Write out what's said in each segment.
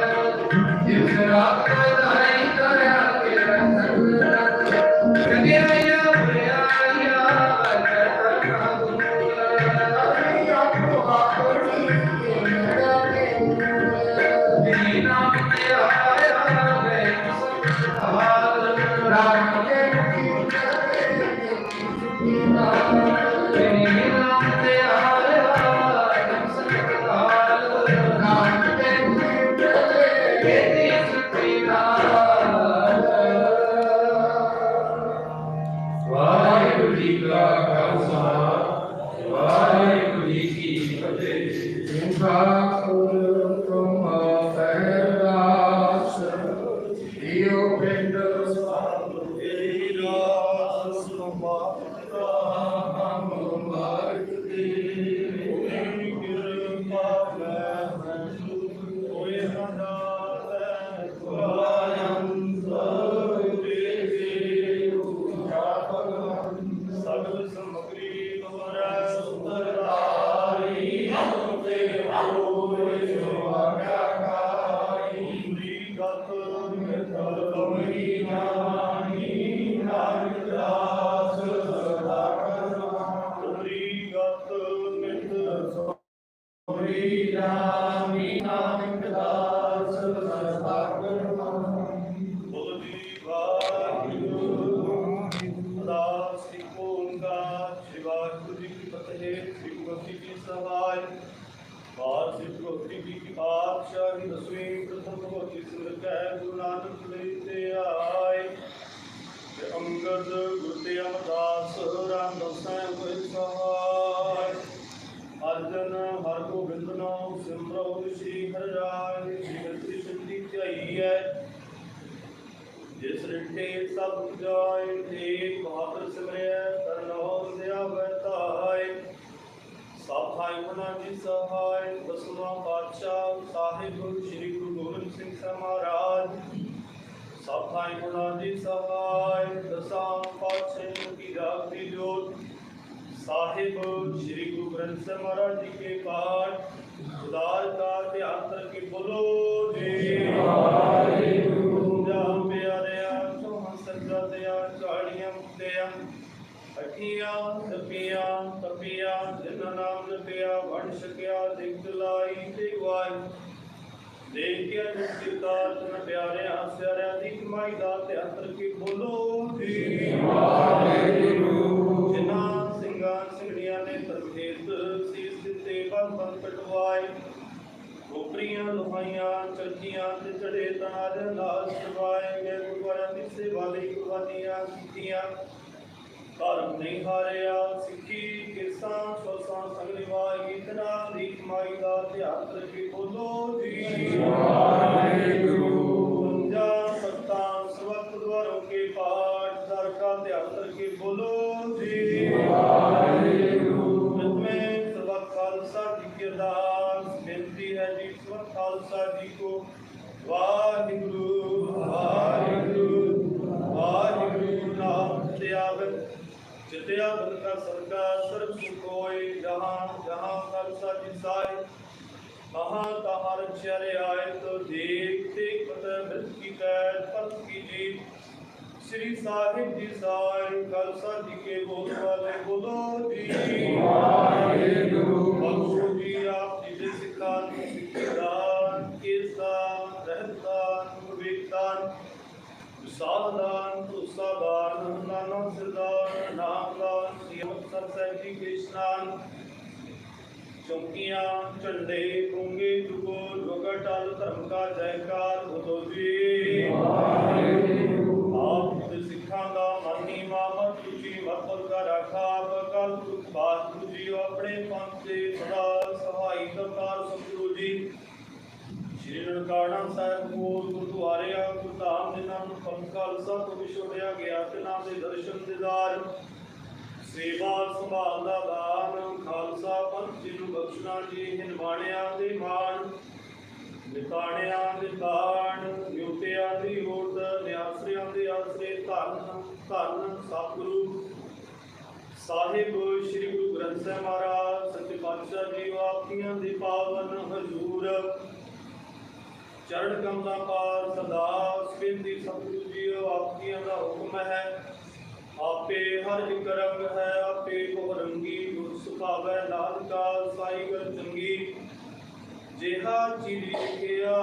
You cannot deny. ਸੋਈ ਸਿਮਰੋ ਸ੍ਰੀ ਹਰਿ ਰਾਏ ਸ੍ਰੀ ਧਿਆਈ ਹੈ। ਜਿਸ ਰਿਠੇ ਸਭ ਜਾਏ ਏਕ ਬਹਾਦਰ ਸਿਮਰਿਆ ਤਰਨੋ ਸਿਆ ਬਤਾਏ ਸਭ ਮਨਾ ਜੀ ਸਹਾਇ, ਦਸਵਾਂ ਪਾਤਸ਼ਾਹ ਸਾਹਿਬ ਸ੍ਰੀ ਗੁਰੂ ਗੋਬਿੰਦ ਸਿੰਘ ਮਹਾਰਾਜ। ਸਭ ਭਾਈ ਮਨਾ ਜੀ ਸਹਾਇ, ਦਸਾਂ ਪਾਤਸ਼ਾਹ ਕੀ ਰਾਗ ਜੋਤ। ਸਾਹਿਬ ਸ੍ਰੀ ਗੁਰੂ ਗ੍ਰੰਥ ਸਾਹਿਬ ਮਹਾਰਾਜ ਜੀ ਕੇ ਪਾਠ ਉਦਾਰ ਦਾ ਧਿਆਨ ਕਰਕੇ ਬੋਲੋ ਜੀ। ਵਾਹਿਗੁਰੂ ਜਮ ਪਿਆਰਿਆ, ਸੋਹਣ ਸੱਜਾ ਦਿਆ, ਝਾੜੀਆਂ ਮੁਕਤਿਆਂ ਅਠੀਆਂ ਤਪੀਆਂ ਤਪੀਆਂ ਜਿਨ ਨਾਮ ਜਪਿਆ ਵੜ ਸਕਿਆ ਦਿਗ ਲਾਈ ਤੇ ਗਵਾਈ। ਦੇਖ ਕੇ ਨਿਸ਼ਚਿਤਾ ਤਨ ਪਿਆਰਿਆ ਸਿਆਰਿਆ ਦੀ ਕਮਾਈ ਦਾ ਧਿਆਨ ਕਰਕੇ ਬੋਲੋ ਜੀ ਵਾਹਿਗੁਰੂ ਜਿਨ੍ਹਾਂ ਸਿੰਘਾਂ ਸਿੰਘਣੀਆਂ ਨੇ ਤਰਖੇਤ ਸੀਸ ਦਿੱਤੇ ਬੰਦ ਬੰਦ ਕਟਵਾਏ ਗੋਪਰੀਆਂ ਲੋਹਾਈਆਂ ਚਰਖੀਆਂ ਤੇ ਚੜੇ ਤਾਜ ਨਾਲ ਸਵਾਏ ਗਏ ਗੁਰਦੁਆਰਿਆਂ ਦੀ ਸੇਵਾ ਲਈ ਕੁਰਬਾਨੀਆਂ ਕੀਤੀਆਂ ਧਰਮ ਨਹੀਂ ਹਾਰਿਆ ਸਿੱਖੀ ਕਿਰਸਾਂ ਸੋਸਾਂ ਸੰਗਲਿਵਾਈ ਇਤਨਾ ਦੀ ਕਮਾਈ ਦਾ ਧਿਆਨ ਰੱਖੀ ਬੋਲੋ ਜੀ। ਵਾਹਿਗੁਰੂ। ਗੁੰਜਾ ਸੱਤਾ ਸਵਤ ਦੁਆਰੋਂ ਕੇ ਪਾਠ ਦਰ ਕਾ ਧਿਆਨ ਰੱਖੀ ਬੋਲੋ ਜੀ। ਵਾਹਿਗੁਰੂ। ਮੈਂ ਸਰਬੱਤ ਖਾਲਸਾ ਜੀ ਕੀ ਅਰਦਾਸ ਬੇਨਤੀ ਹੈ ਜੀ ਸਰਬੱਤ ਖਾਲਸਾ ਜੀ ਕੋ। ਵਾਹਿਗੁਰੂ ਜਿਤਿਆ ਬੰਦਾ ਸਰਕਾ ਸਰਬ ਸੁਖ ਹੋਏ ਜਹਾਂ ਜਹਾਂ ਖਾਲਸਾ ਜੀ ਸਾਈ ਮਹਾ ਤਹਰ ਚਰੇ ਆਏ ਤੋ ਦੇਖ ਦੇਖ ਪਤ ਮ੍ਰਿਤ ਕੀ ਕੈਦ ਪਤ ਕੀ ਜੀ ਸ੍ਰੀ ਸਾਹਿਬ ਜੀ ਸਾਈ ਖਾਲਸਾ ਜੀ ਕੇ ਬੋਲ ਵਾਲੇ ਬੋਲੋ ਜੀ। ਵਾਹਿਗੁਰੂ ਬਾਬੂ ਜੀ ਆਪ ਜੀ ਦੇ ਸਿੱਖਾਂ ਨੂੰ ਸਿੱਖਦਾਨ ਕੀਰਤਾਨ ਰਹਿਤਾਨ ਵਿਵੇਕਦਾਨ ਵਿਸਾਲਦਾਨ ਤੁਸਾਦਾਨ ਨਾਨਕ ਸਿਰਦਾਨ ਨਾਮਦਾਨ ਸ੍ਰੀ ਅੰਮ੍ਰਿਤਸਰ ਸਾਹਿਬ ਜੀ ਕੇ ਇਸ਼ਨਾਨ ਚੌਕੀਆਂ, ਝੰਡੇ ਗੁੰਗੇ ਦੁਗੋ ਜੋਗਾ ਧਰਮ ਕਾ ਜੈਕਾਰ ਬੋਲੋ ਜੀ। ਆਪ ਦੇ ਸਿੱਖਾਂ ਦਾ ਮਰਨੀ ਮਾਮਤ ਤੁਜੀ ਮਤਲ ਦਾ ਰਾਖਾ ਬਕਲ ਬਾਤ ਤੁਜੀ ਆਪਣੇ ਪੰਥ ਦੇ ਸਦਾ ਸਹਾਈ ਕਰਤਾਰ ਸਤਿਗੁਰੂ ਜੀ। ਸ਼੍ਰੀ ਨਨਕਾਣਾ ਸਾਹਿਬ ਕੋਲ ਗੁਰਦੁਆਰਿਆ, ਗੁਰਧਾਮ ਦੇ ਨਾਮ ਪੰਥ ਖਾਲਸਾ ਵਿਛੋੜਿਆ ਗਿਆ ਤੇ ਨਾਮ ਦੇ ਦਰਸ਼ਨ ਦਿਦਾਰ। ਸੇਵਾ ਸੰਭਾਲ ਦਾ ਦਾਨ ਪੰਥ ਜੀ ਨੂੰ ਬਖਸ਼ਣਾ ਜੀ ਹਿਨਵਾਣਿਆਂ ਦੇ ਤਾਣ, ਨਿਉਤਿਆਂ ਦੀ ਹੋਦ, ਨਿਆਸਰਿਆਂ ਦੇ ਆਸਰੇ ਧੰਨ ਧੰਨ ਸਤਿਗੁਰੂ। ਸਾਹਿਬ ਸ੍ਰੀ ਗੁਰੂ ਗ੍ਰੰਥ ਸਾਹਿਬ ਮਹਾਰਾਜ, ਸੱਚੇ ਪਾਤਸ਼ਾਹ ਜੀ ਆਪੀਆਂ ਦੇ ਪਾਵਨ ਹਜ਼ੂਰ। ਚਰਨ ਕਮਲਾਂ ਪਾਰ ਸਦਾ ਸਪਿੰਦੀ ਸਤਿਗੁਰੂ ਜੀ ਆਪੀਆਂ ਦਾ ਹੁਕਮ ਹੈ। ਆਪੇ ਹਰ ਇੱਕ ਰੰਗ ਹੈ, ਆਪੇ ਕੋ ਰੰਗੀ ਗੁਰ ਸੁਭਾਵੈ ਨਾਨਕਾ ਸਾਈ ਗਰ ਚੰਗੀ। ਜਿਹਾ ਚੀਰੀ ਲਿਖਿਆ,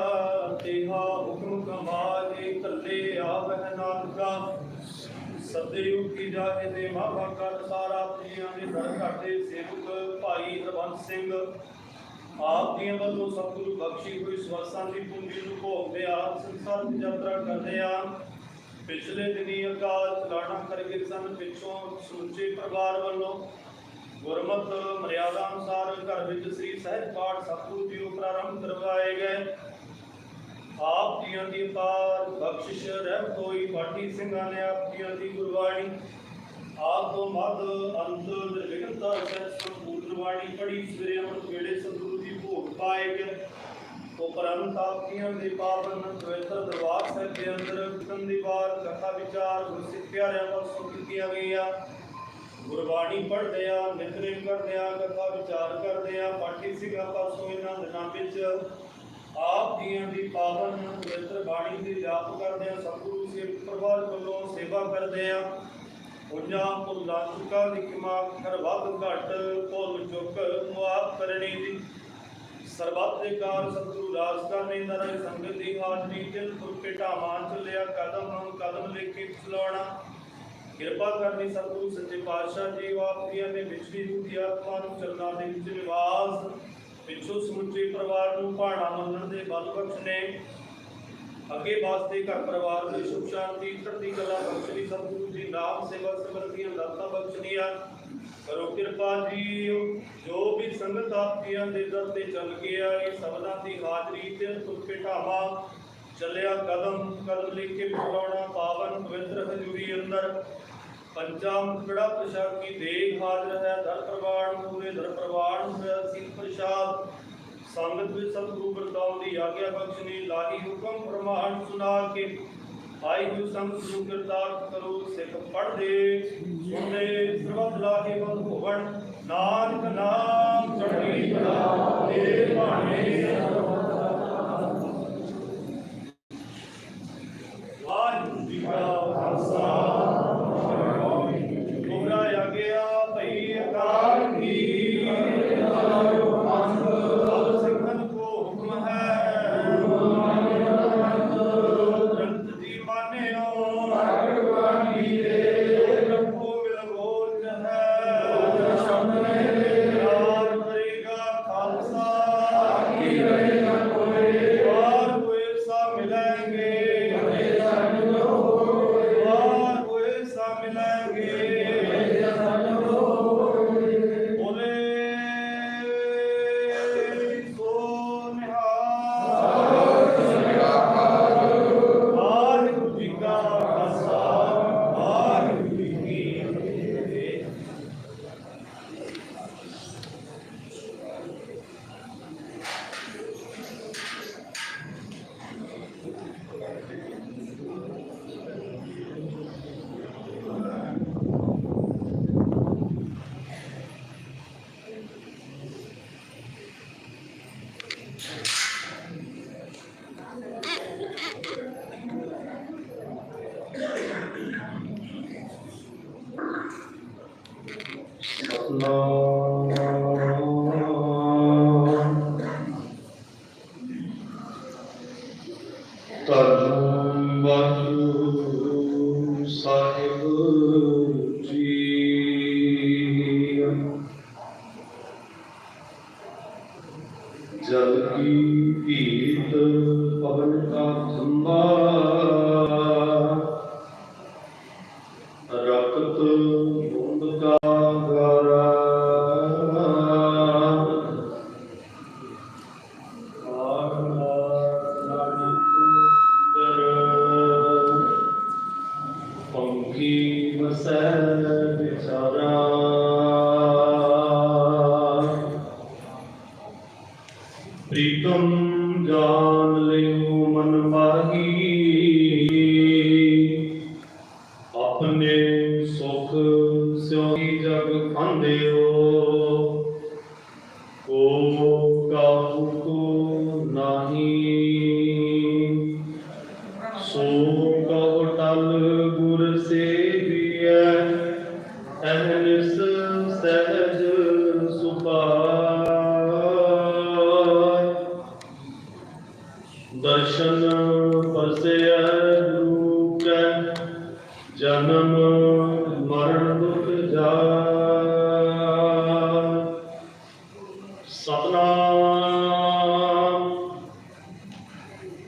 ਤੇਹਾ ਹੁਕਮ ਕਮਾਲੇ ਕੱਲੇ ਆਵਹਿ ਨਾਨਕਾ। ਸਦੇ ਉਕੀ ਜਾਏ ਦੇ ਮਾਵਾ ਕਰ, ਸਾਰਾ ਪੀਆਂ ਦੇ ਦਰ ਘਾਟੇ ਸੇਵਕ ਭਾਈ ਹਰਬੰਸ ਸਿੰਘ। ਆਪ ਦੀਆਂ ਵੱਲੋਂ ਸਤਿਗੁਰੂ ਬਖਸ਼ੀ ਹੋਈ ਸਵਰਸਾਂ ਦੀ ਪੂੰਜੀ ਨੂੰ ਭੋਗਦੇ ਆ ਸੰਸਾਰ ਦੀ ਯਾਤਰਾ ਕਰਦੇ ਆ। ਪਿਛਲੇ ਦਿਨੀ ਅਕਾਲ ਚਲਾਣਾ ਕਰਕੇ ਸਨ ਪਿੱਛੋਂ ਸਮੁੱਚੇ ਪਰਿਵਾਰ ਵੱਲੋਂ ਗੁਰਮਤ ਮਰਿਆਦਾ ਅਨੁਸਾਰ ਘਰ ਵਿੱਚ ਸ੍ਰੀ ਸਹਿਜ ਪਾਠ ਸਤਿਗੁਰੂ ਜੀ ਨੂੰ ਕਰਵਾਏ ਗਏ। ਆਪ ਜੀਆਂ ਦੀ ਪਾਰ ਬਖਸ਼ਿਸ਼ ਰਹਿਮਤ ਹੋਈ ਪਾਠੀ ਸਿੰਘਾਂ ਨੇ ਆਪ ਜੀਆਂ ਦੀ ਗੁਰਬਾਣੀ। ਆਪ ਤੋਂ ਮੱਧ ਅੰਤ ਨਿਰਵਿਘਨਤਾ ਸਹਿਤ ਸੰਪੂਰਨ ਬਾਣੀ ਪੜੀ ਸਵੇਰੇ ਅੰਮ੍ਰਿਤ ਵੇਲੇ ਸਤਿਗੁਰੂ ਜੀ ਭੋਗ ਪਾਏ ਗਏ। ਉਪਰੰਤ ਆਪ ਜੀਆਂ ਦੇ ਪਾਵਨ ਪਵਿੱਤਰ ਦਰਬਾਰ ਸਾਹਿਬ ਦੇ ਅੰਦਰ ਕਿਤਨ ਦੀ ਵਾਰ ਕਥਾ ਵਿਚਾਰ ਗੁਰਸਿੱਖ ਪਿਆਰਿਆਂ ਪਾਸੋਂ ਕੀਤੀਆਂ ਗਈਆਂ। ਗੁਰਬਾਣੀ ਪੜ੍ਹਦੇ ਆ, ਨਿਤਨੇਮ ਕਰਦੇ ਆ, ਕਥਾ ਵਿਚਾਰ ਕਰਦੇ ਆ, ਪਾਠੀ ਸਿੰਘਾਂ ਪਾਸੋਂ ਇਹਨਾਂ ਦਿਨਾਂ ਵਿੱਚ ਆਪ ਜੀਆਂ ਦੀ ਪਾਵਨ ਪਵਿੱਤਰ ਬਾਣੀ ਦੀ ਜਾਪ ਕਰਦੇ ਆ, ਸਤਿਗੁਰੂ ਸੇਵਕ ਪਰਿਵਾਰ ਵੱਲੋਂ ਸੇਵਾ ਕਰਦੇ ਆ। ਉਹਨਾਂ ਭੁੱਲਾਂ ਚੁੱਕਾਂ ਦੀ ਕਿਮਾ ਖਰ ਵੱਧ ਘਟ ਭੁੱਲ ਚੁੱਕ ਮੁਆਫ ਕਰਨੀ ਦੀ ਸਰਬੱਤ ਦੇ ਕਾਰ ਸਤਿਗੁਰੂ ਰਾਜ ਕਰਨੇ ਸੰਗਤ ਦੀ ਹਾਜ਼ਰੀ ਦਿਲ ਤੁਰਕੇ ਢਾਵਾਂ ਚੱਲਿਆ, ਕਦਮ ਨੂੰ ਕਦਮ ਲੈ ਕੇ ਚਲਾਉਣਾ ਕਿਰਪਾ ਕਰਨੀ ਸਤਿਗੁਰੂ ਸੱਚੇ ਪਾਤਸ਼ਾਹ ਜੀ ਆਪ ਜੀਆਂ ਨੇ ਵਿਚਲੀ ਰੂਹ ਦੀ ਆਤਮਾ ਨੂੰ ਚਰਨਾਂ ਦੇ ਵਿੱਚ ਨਿਵਾਸ, ਪਿੱਛੋਂ ਸਮੁੱਚੇ ਪਰਿਵਾਰ ਨੂੰ ਭਾਣਾ ਮੰਨਣ ਦੇ ਬਲ ਬਖਸ਼ਨੇ। ਅੱਗੇ ਵਾਸਤੇ ਘਰ ਪਰਿਵਾਰ ਦੀ ਸੁਖ ਸ਼ਾਂਤੀ ਚੜ੍ਹਦੀ ਕਲਾ ਬਖਸ਼ਣੀ, ਸਤਿਗੁਰੂ ਜੀ ਨਾਮ ਸੇਵਾ ਸਿਮਰਨ ਦੀਆਂ ਦਾਤਾਂ ਬਖਸ਼ਣੀਆਂ। ਕਰੋ ਕਿਰਪਾ ਜੀ ਜੋ ਵੀ ਸੰਗਤ ਆਪ ਦੇ ਦਰ ਤੇ ਚੱਲ ਗਿਆ ਇਹ ਸਬਦਾਂ ਦੀ ਹਾਜ਼ਰੀ ਤੇ ਤੁਰ ਕੇ ਚੱਲਿਆ ਕਦਮ ਕਦਮ ਲੈ ਕੇ ਵਿਚਾਉਣਾ ਪਾਵਨ ਪਵਿੱਤਰ ਹਜ਼ੂਰੀ ਅੰਦਰ। ਪੰਚਾਮ ਕੜਾ ਪ੍ਰਸ਼ਾਦ ਕੀ ਦੇਹ ਹਾਜ਼ਰ ਹੈ? ਦਰ ਪ੍ਰਵਾਨ ਪੂਰੇ ਦਰ ਪ੍ਰਵਾਨ ਸਿੰਘ ਪ੍ਰਸ਼ਾਦ। ਸੰਗਤ ਵਿੱਚ ਸਤਿਗੁਰੂ ਵਰਤਾਉ ਦੀ ਆਗਿਆ ਬਖਸ਼ਣੀ, ਲਾਹੀ ਹੁਕਮ ਫਰਮਾਨ ਸੁਣਾ ਕੇ ਆਈ ਗੁਰੂ ਸੰਗਤ ਨੂੰ ਕਿਰਤਾਰ ਕਰੋ, ਸਿੱਖ ਪੜ੍ਹਦੇ ਸੁਣਦੇ ਸਰਬਤ ਕੇ ਬੰਦ ਹੋਵਣ। ਨਾਨਕ ਨਾਮ ਚੜ੍ਹਦੀ ਕਲਾ ਦੇ ਭਾਣੇ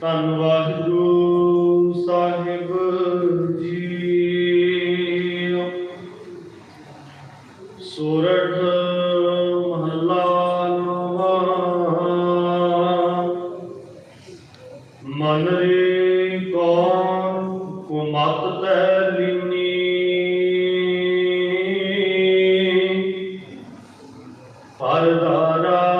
ਧੰਨ ਵਾਹਿਗੁਰੂ ਸਾਹਿਬ ਜੀ ਸੋਰਠ ਮਹਲਾ ਨਵਾਂ ਮਨ ਰੇ ਕੌਣ ਕੁਮਤ ਤੈ ਲੀਨੀ ਪਰਦਾਰਾ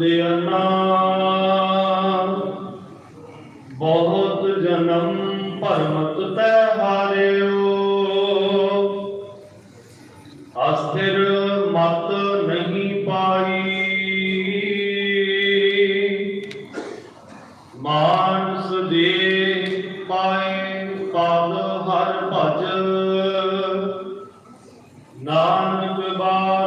ਉਦਿਆਨਾ ਬਹੁਤ ਜਨਮ ਭਰਮਤ ਤੈ ਹਾਰਿਓ। ਅਸਥਿਰ ਮਤ ਨਹੀਂ ਪਾਈ। ਮਾਨਸ ਦੇ ਪਾਏ ਪਦ ਹਰ ਭਜ। ਨਾਨਕ ਬਾ